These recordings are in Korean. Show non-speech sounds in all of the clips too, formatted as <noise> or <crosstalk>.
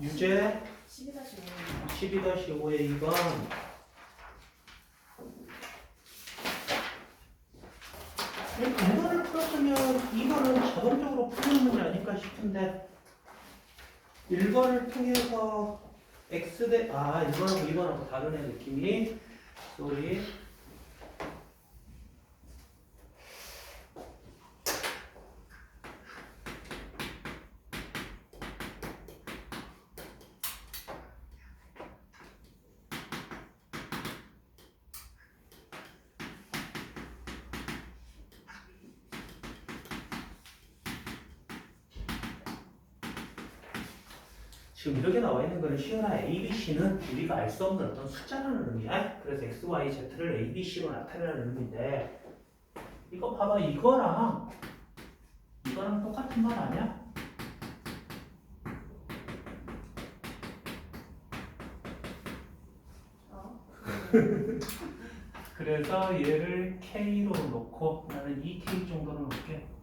유제 12-5 12-5의 2번. 이거를 풀었으면 2번은 자동적으로 푸는 문제 아닐까 싶은데 1번을 통해서 x대 아 1번하고 2번하고 다르네 느낌이. 쏘리 지금 이렇게 나와 있는 거는 시연아 A, B, C는 우리가 알 수 없는 어떤 숫자라는 의미야. 그래서 X, Y, Z를 A, B, C로 나타내라는 의미인데 이거 봐봐 이거랑 이거랑 똑같은 말 아니야? 어? <laughs> 그래서 얘를 K로 놓고 나는 2K 정도로 놓을게.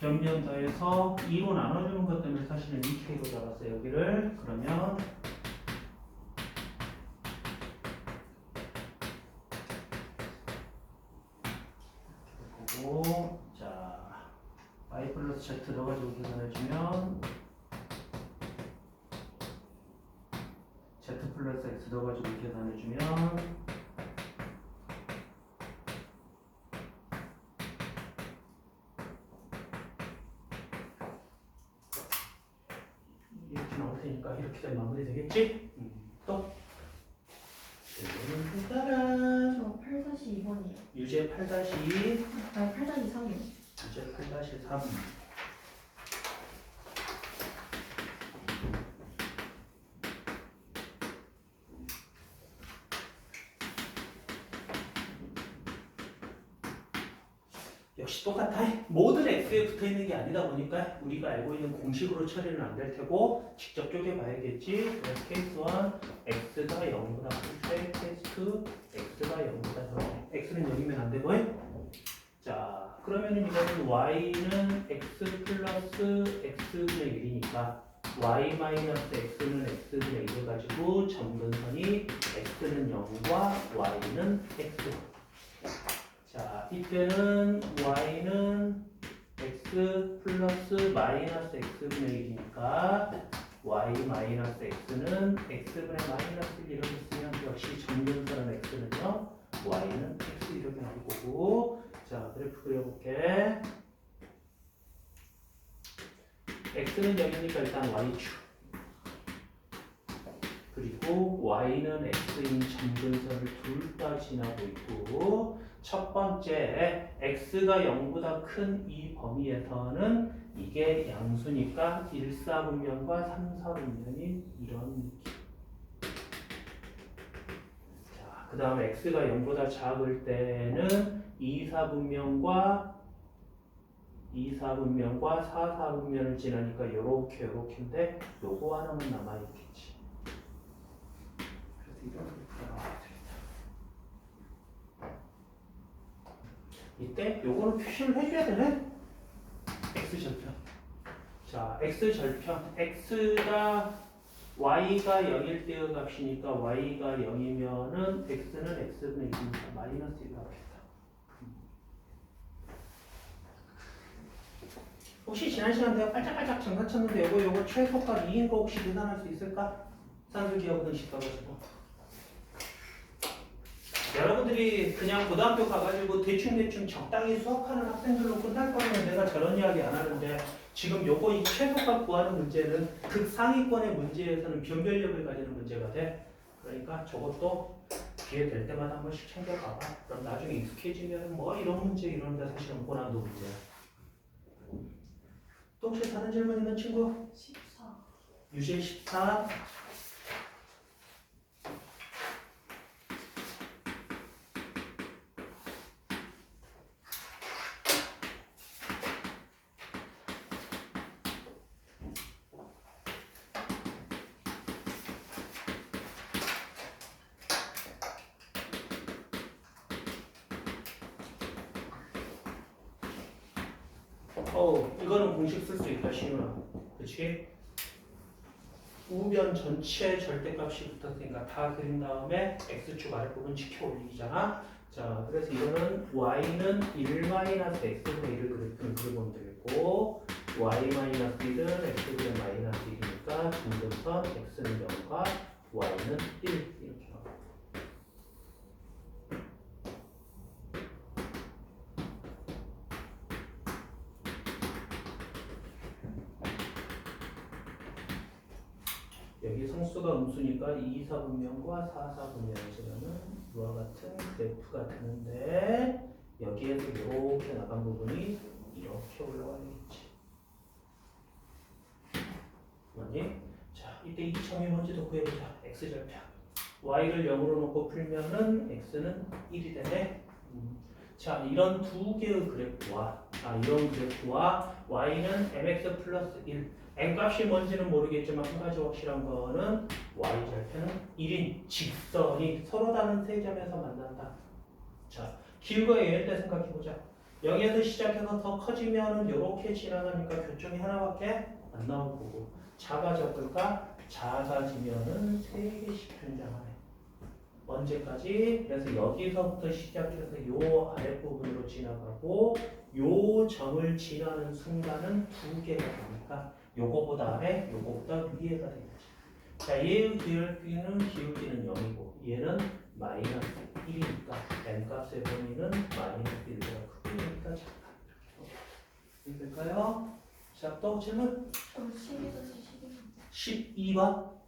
변면 더해서 2로 나눠주는 것 때문에 사실은 2K로 잡았어요. 여기를. 그러면 보고 자 y 플러스 z 넣어가지고 계산해주면 z 플러스 x 넣어가지고 계산해주면 이렇게 나올 테니까 이렇게 되면 마무리 되겠지? 음, 또? 따라 저 8-2번이에요. 유제 8-2 아니 8-3이요. 이제 8-3 역시 똑같아. 모든 x에 붙어 있는 게 아니다 보니까 우리가 알고 있는 공식으로 처리는 안 될 테고 직접 쪼개봐야겠지. 그래서 케이스 1 x가 0보다 클 때, 케이스 2 x가 0보다 더. x는 0이면 안 되고. 자, 그러면은 이거는 y는 x 플러스 x분의 1이니까 y 마이너스 x는 x분의 1을 가지고 점근선이 x는 0과 y는 x. 자, 이때는 y는 x 플러스 마이너스 x분의 1이니까 y 마이너스 x는 x분의 마이너스 1 이렇게 쓰면 역시 점근선은 x는요 y는 x 이렇게 나올 거고. 자 그래프 그려볼게. x는 0이니까 일단 y축 그리고 y는 x인 점근선을 둘 다 지나고 있고 첫 번째 x가 0보다 큰 이 범위에서는 이게 양수니까 1, 4분면과 3, 4분면이 이런 느낌. 자, 그 다음에 x가 0보다 작을 때는 2, 4분면과 2, 4분면과 4, 4분면을 지나니까 요렇게 요렇게인데 요거 하나만 남아있겠지 되겠다 이때 요거는 표시를 해줘야 되네. X절편. 자 x절편. X가 y가 0일 때의 값이니까 y가 0이면은 x는 x분의 2니까 마이너스 1이 나오겠다. 혹시 지난 시간 내가 빨짝빨짝 장난 쳤는데 요거 요거 최소값 2인 거 혹시 계산할 수 있을까? 산술 기하고 등식 가가지고 여러분들이 그냥 고등학교 가가지고 대충대충 적당히 수학하는 학생들로 끝날 거면 내가 저런 이야기 안 하는데 지금 요거 이 최소값 구하는 문제는 극상위권의 문제에서는 변별력을 가지는 문제가 돼. 그러니까 저것도 기회 될 때마다 한 번씩 챙겨가봐. 그럼 나중에 익숙해지면 뭐 이런 문제 이런 데 사실은 고난도 문제야. 또 혹시 다른 질문 있는 친구? 14 유제 14 14 어, 이거는 공식 쓸 수 있다, 시윤아. 그치? 우변 전체 절대값이 붙었으니까 다 그린 다음에 x축 아랫부분 지켜 올리기잖아. 자, 그래서 이거는 y는 1-x분의 1을 그랬던 그려보면 되겠고 y-1은 x분의 마이너스 1이니까 중점선 x는 0과 y는 1 이렇게 나와. 여기 성수가 음수니까 2, 4 분면과 4, 4 분면에서는 이와 같은 그래프가 되는데 여기에서 이렇게 나간 부분이 이렇게 올라가겠지. 맞니? 자, 이때 이 점이 뭔지도 구해보자. x절편. y를 0으로 놓고 풀면은 x는 1이 되네. 음. 자, 이런 두 개의 그래프와 아, 이런 그래프와 y는 mx 플러스 1 n 값이 뭔지는 모르겠지만 한 가지 확실한 거는 y 절편은 1인 직선이 서로 다른 세 점에서 만난다. 자, 길거의 예일 때 생각해 보자. 0에서 시작해서 더 커지면은 이렇게 지나가니까 교점이 하나밖에 안 나올 거고 작아졌을까? 작아지면은 세 개씩 등장하네. 언제까지? 그래서 여기서부터 시작해서 요 아랫부분으로 지나가고 요 점을 지나는 순간은 두 개가 되니까 요거보다 아래, 요거보다 위에가 되겠지. 자, 얘의 기울기는 기울기는 0이고 얘는 마이너스 1이니까 n 값의 범위는 마이너스 1보다 크기니까 작다. 이렇게 될까요? 자, 또 질문 어, 12도 12. 12번.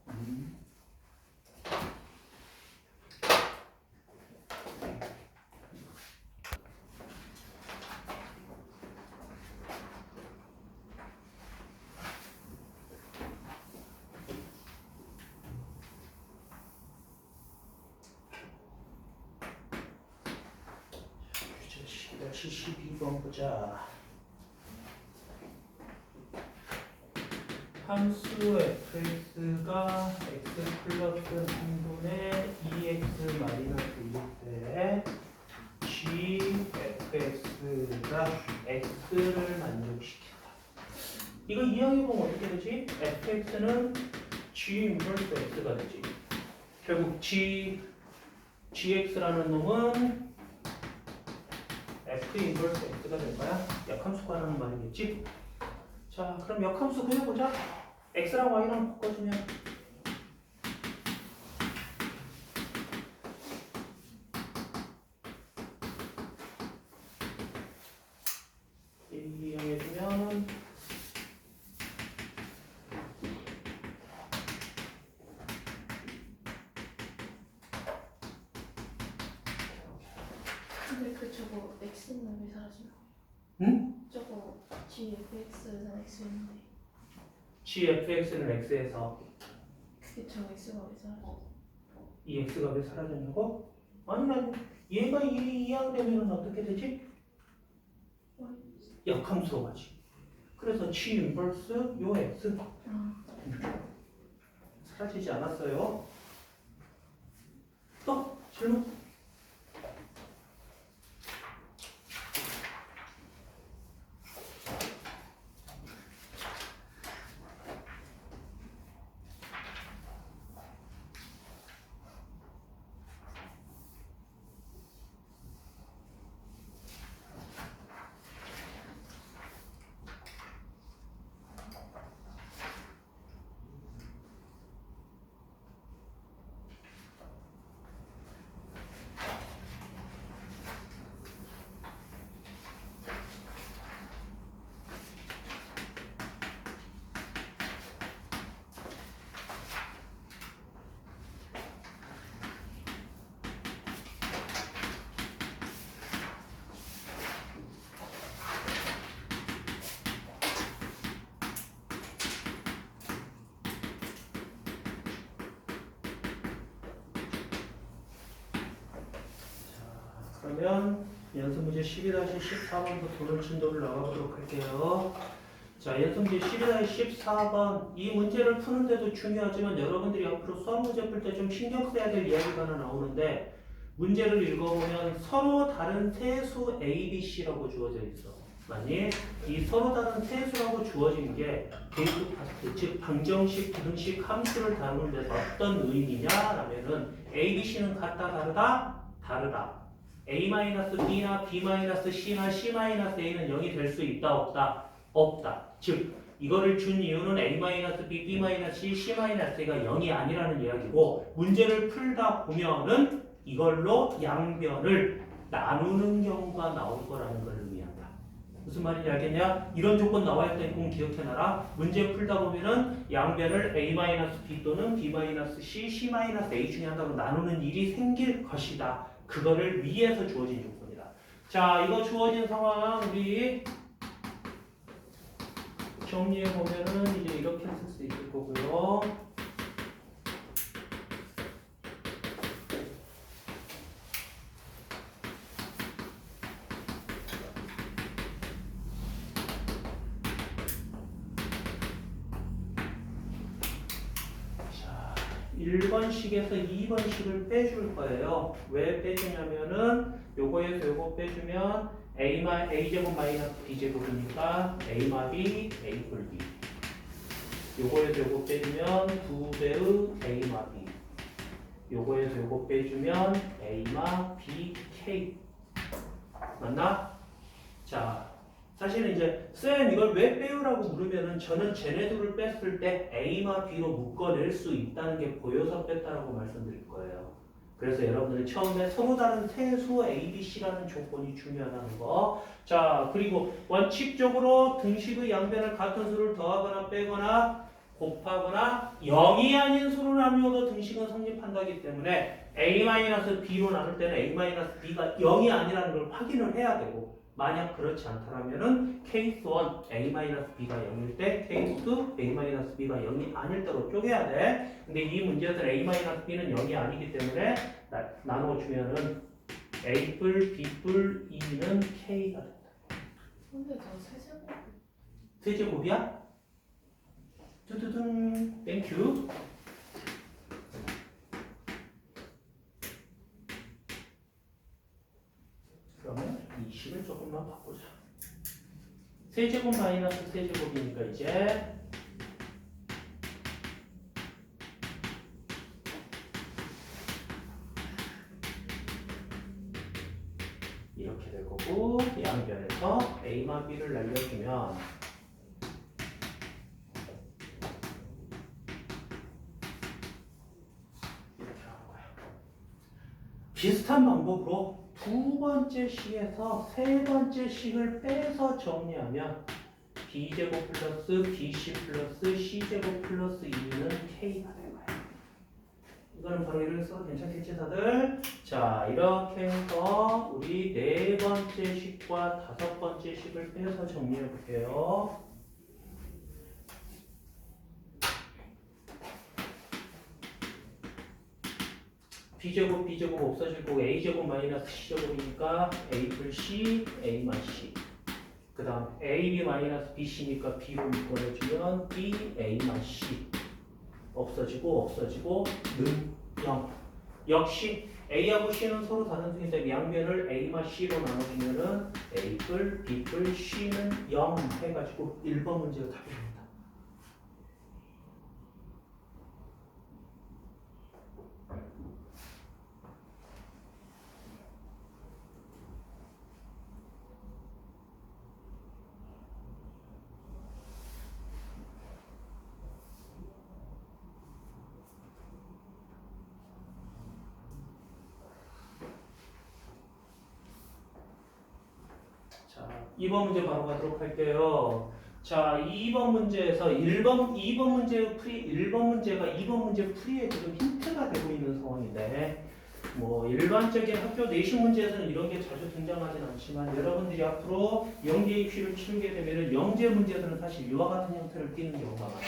다시 12번 보자. 함수 fx가 x 플러스 3분의 2x 마이너스 1때 gfx가 x를 만족시킨다. 이거 이야기해보면 어떻게 되지? fx는 g 인버스 x가 되지. 결국 g gx라는 놈은 f 인버스 x가 될 거야. 역함수가라는 말이겠지? 자, 그럼 역함수 그려보자. X랑 y랑 바꿔주면 이용해주면 근데 그 저거 X는 왜 사라지나? 응? 저거 GFX는 X인데 gfx는 x에서 그게 저 X가 왜 사라져? 이 x가 왜 사라졌냐고? 아니 아니 얘가 이 이항되면 어떻게 되지? 역함수로 가지. 그래서 g 인버스 요 x 아, 사라지지 않았어요. 또 질문. 자, 그러면 연습 문제 12-14번부터 도는 진도를 나가보도록 할게요. 자, 연습 문제 12-14번. 이 문제를 푸는데도 중요하지만 여러분들이 앞으로 수학 문제 풀 때 좀 신경 써야 될 이야기가 하나 나오는데 문제를 읽어보면 서로 다른 세수 A, B, C라고 주어져 있어. 만일 이 서로 다른 세수라고 주어진 게 개수 파트, 즉 방정식, 부등식 함수를 다루는 데서 어떤 의미냐라면은 A, B, C는 같다 다르다 다르다. A-B나 B-C나 C-A는 0이 될 수 있다 없다 없다. 즉 이거를 준 이유는 A-B, B-C, C-A가 0이 아니라는 이야기고 문제를 풀다 보면은 이걸로 양변을 나누는 경우가 나올 거라는 걸 의미한다. 무슨 말인지 알겠냐? 이런 조건 나와 있다니 꼭 기억해놔라. 문제 풀다 보면은 양변을 A-B 또는 B-C, C-A 중에 하나로 나누는 일이 생길 것이다. 그거를 위해서 주어진 조건이다. 자, 이거 주어진 상황 우리 정리해 보면은 이제 이렇게 쓸 수 있을 거고요. 자, 1번식에서 2번식을 빼줄 거예요. 왜 빼주냐면은 요거에서 요거 빼주면 a 마 a제곱 마이너스 b제곱이니까 a 마 b a 뿔 b. 요거에서 요거 빼주면 2배의 a 마 b. 요거에서 요거 빼주면 a 마 b k. 맞나? 자, 사실은 이제 쌤 이걸 왜 빼요라고 물으면은 저는 쟤네들을 뺐을 때 A와 B로 묶어낼 수 있다는 게 보여서 뺐다라고 말씀드릴 거예요. 그래서 여러분들이 처음에 서로 다른 세수 A, B, C라는 조건이 중요하다는 거. 자, 그리고 원칙적으로 등식의 양변을 같은 수를 더하거나 빼거나 곱하거나 0이 아닌 수로 나누어도 등식은 성립한다기 때문에 A-B로 나눌 때는 A-B가 0이 아니라는 걸 확인을 해야 되고 만약 그렇지 않다면은 케이스 1 A-B가 0일 때 케이스 2 A-B가 0이 아닐 때로 쪼개야 돼. 근데 이 문제에서는 A-B는 0이 아니기 때문에 나, 나눠 주면은 A 뿔, B 뿔, E는 K가 된다. 근데 저 세제곱 세제곱이야? 뚜두둥 땡큐 그러면 20을 조금만 바꾸자 세제곱 마이너스 세제곱이니까 이제 이렇게 될 거고 양변에서 A만 B를 날려주면 이렇게 나온 거야. 비슷한 방법으로 두 번째 식에서 세 번째 식을 빼서 정리하면 b제곱 플러스 bc 플러스 c제곱 플러스 2는 k가 될 거야. 이거는 바로 이렇게 써도 괜찮겠지 다들? 자 이렇게 해서 우리 네 번째 식과 다섯 번째 식을 빼서 정리해 볼게요. B제곱 b제곱 없어질 거고 a제곱 마이너스 c제곱이니까 a 플 c a만 c. 그 다음 ab 마이너스 bc니까 b로 묶어내주면 b a만 c. 없어지고 없어지고 는 0 역시 a하고 c는 서로 다른 수인데 양변을 a만 c로 나눠주면은 a 뿔 b 뿔 c는 0 해가지고 1번 문제가 답이 됩니다 자, 2번 문제 바로 가도록 할게요. 자, 2번 문제에서 1번, 2번 문제 풀이, 1번 문제가 2번 문제 풀이에 지금 힌트가 되고 있는 상황인데, 뭐, 일반적인 학교 내신 문제에서는 이런 게 자주 등장하진 않지만, 여러분들이 앞으로 영재 입시를 치르게 되면은 영재 문제에서는 사실 이와 같은 형태를 띠는 경우가 많아요.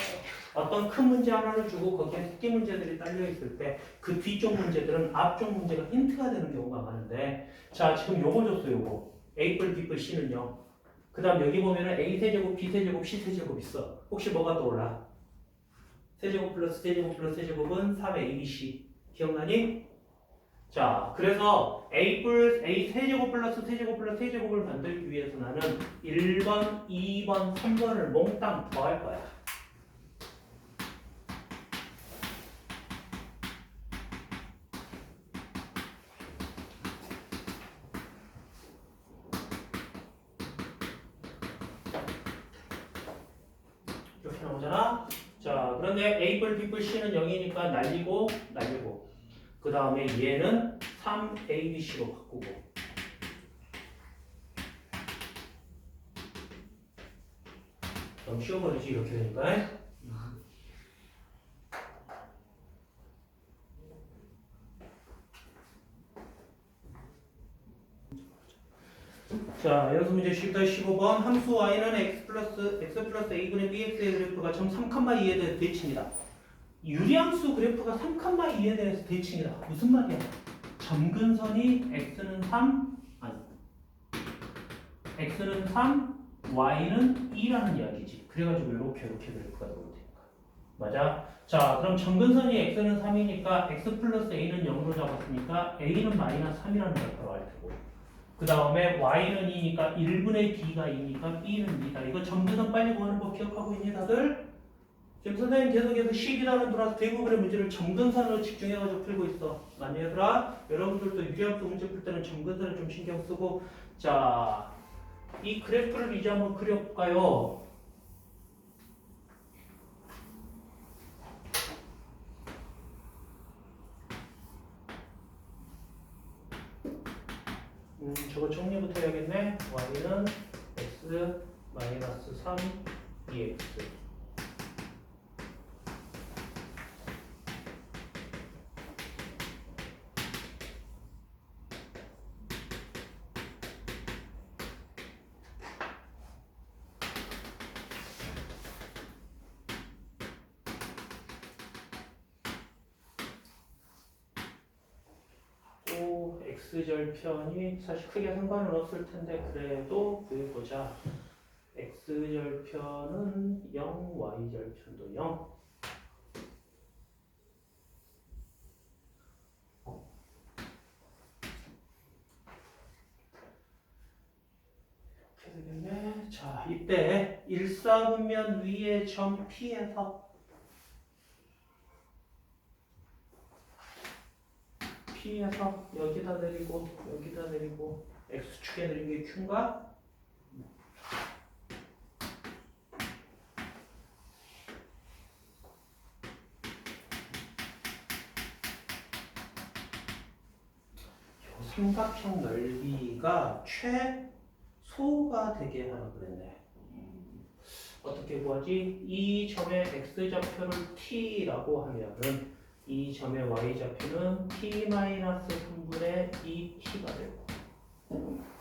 어떤 큰 문제 하나를 주고 거기에 새끼 문제들이 딸려 있을 때 그 뒤쪽 문제들은 앞쪽 문제가 힌트가 되는 경우가 많은데, 자, 지금 요거 줬어요, 요거. A 뿔 B 뿔 C는 0. 그 다음 여기 보면은 A 세제곱, B 세제곱, C 세제곱 있어. 혹시 뭐가 떠올라? 세제곱 플러스 세제곱 플러스 세제곱은 3 ABC. 기억나니? 자, 그래서 a 플 a 세제곱 플러스 세제곱 플러스 세제곱을 만들기 위해서 나는 1번, 2번, 3번을 몽땅 더할 거야. 이렇게 나오잖아. 자, 그런데 A 뿔 B 뿔 C는 0이니까 날리고 날리고. 그 다음에 얘는 3 A B C로 바꾸고. 너무 쉬워버리지 이렇게 되니까. 자, 연습 문제 10-15번 함수 y는 x 플러스 x 플러스 a분의 bx의 그래프가 점 3칸마 2에 대해서 대칭이다. 유리함수 그래프가 3칸마 2에 대해서 대칭이다. 무슨 말이야? 점근선이 x는 3 아니 x는 3 y는 2라는 이야기지. 그래가지고 이렇게 이렇게 그래프가 나오면 되니까. 맞아? 자, 그럼 점근선이 x는 3이니까 x 플러스 a는 0으로 잡았으니까 a는 마이너스 3이라는 걸 바로 알 테고. 그 다음에 y는 2니까 1분의 b가 2니까 b는 2다. 이거 점근선 빨리 구하는 법 기억하고 있니 다들? 지금 선생님 계속해서 10이라는 돌아서 대부분의 문제를 점근선으로 집중해가지고 풀고 있어. 많이 얘들아? 여러분들도 유리함수 문제 풀 때는 점근선을 좀 신경 쓰고 자, 이 그래프를 이제 한번 그려볼까요? 음, 저거 정리부터 해야겠네. y는 x 마이너스 3 2x 또 x 절편이 사실 크게 상관은 없을 텐데 그래도 구해보자. x절편은 0, y절편도 0. 이렇게 되겠네. 자, 이때 일사분면 위의 점 P에서 P에서 여기다 내리고 여기다 내리고 X축에 내린 게 Q인가? 요 삼각형 넓이가 최소가 되게 하라 그랬네. 음, 어떻게 구하지? 이 점의 x좌표를 t라고 하면은 이 점의 y좌표는 t-3분의 2t가 되고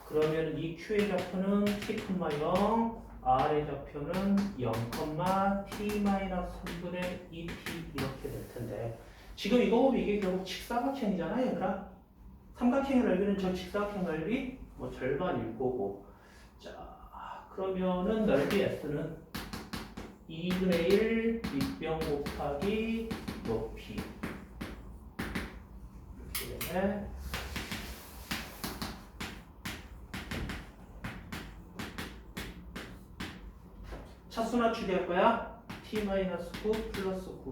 그러면 이 q의 좌표는 t,0 r의 좌표는 0,t-3분의 2t 이렇게 될 텐데 지금 이거 보면 이게 결국 직사각형이잖아 얘들아. 삼각형의 넓이는 저 직사각형 넓이 뭐 절반일 거고 자 그러면은 넓이 s는 2분의 1 밑변 곱하기 높이 이렇게 되네 차수나 추리할 거야 t-9 플러스 9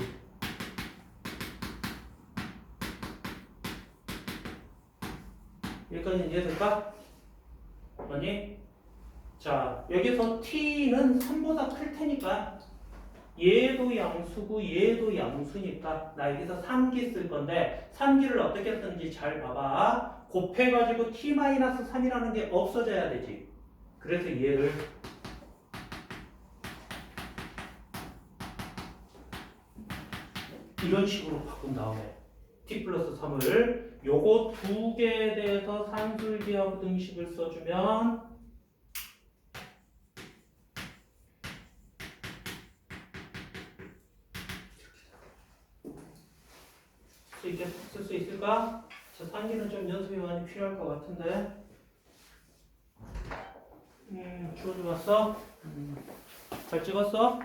여기까지 이해될까? 아니? 자, 여기서 t는 3보다 클 테니까 얘도 양수고 얘도 양수니까 나 여기서 3기 쓸 건데 3기를 어떻게 쓰는지 잘 봐봐. 곱해가지고 t-3이라는 게 없어져야 되지. 그래서 얘를 이런 식으로 바꾼 다음에 t 플러스 3을 요거 두 개에 대해서 산술기하고 등식을 써주면 쓸 수 있을까? 저 산기는 좀 연습이 많이 필요할 것 같은데 음, 주어줘 봤어? 음, 잘 찍었어?